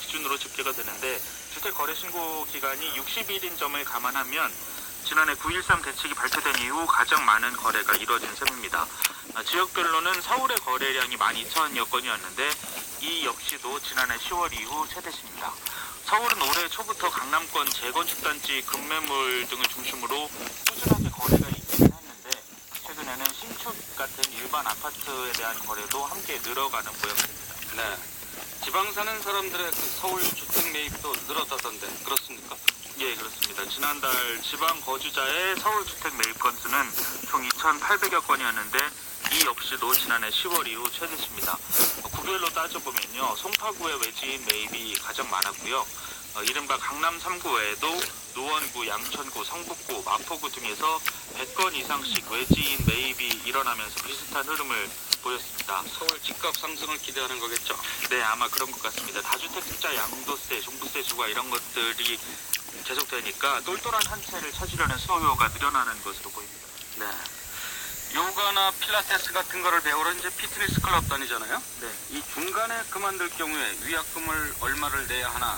기준으로 집계가 되는데 주택 거래 신고 기간이 60일인 점을 감안하면 지난해 9.13 대책이 발표된 이후 가장 많은 거래가 이뤄진 셈입니다. 아, 지역별로는 서울의 거래량이 12,000여 건이었는데 이 역시도 지난해 10월 이후 최대치입니다. 서울은 올해 초부터 강남권 재건축 단지 급매물 등을 중심으로 꾸준하게 거래가 있기는 했는데 최근에는 신축 같은 일반 아파트에 대한 거래도 함께 늘어가는 모양입니다. 네. 지방 사는 사람들의 그 서울 주택 매입도 늘어나던데 그렇습니까? 예, 그렇습니다. 지난달 지방 거주자의 서울 주택 매입 건수는 총 2,800여 건이었는데 이 역시도 지난해 10월 이후 최대치입니다. 어, 구별로 따져보면요. 송파구의 외지인 매입이 가장 많았고요. 어, 이른바 강남 3구 외에도 노원구, 양천구, 성북구, 마포구 등에서 100건 이상씩 외지인 매입이 일어나면서 비슷한 흐름을 보였습니다. 서울 집값 상승을 기대하는 거겠죠? 네, 아마 그런 것 같습니다. 다주택자 양도세, 종부세 주가 이런 것들이 계속되니까 똘똘한 한 채를 찾으려는 수요가 늘어나는 것으로 보입니다. 네. 요가나 필라테스 같은 거를 배우러 이제 피트니스 클럽 다니잖아요. 네. 이 중간에 그만둘 경우에 위약금을 얼마를 내야 하나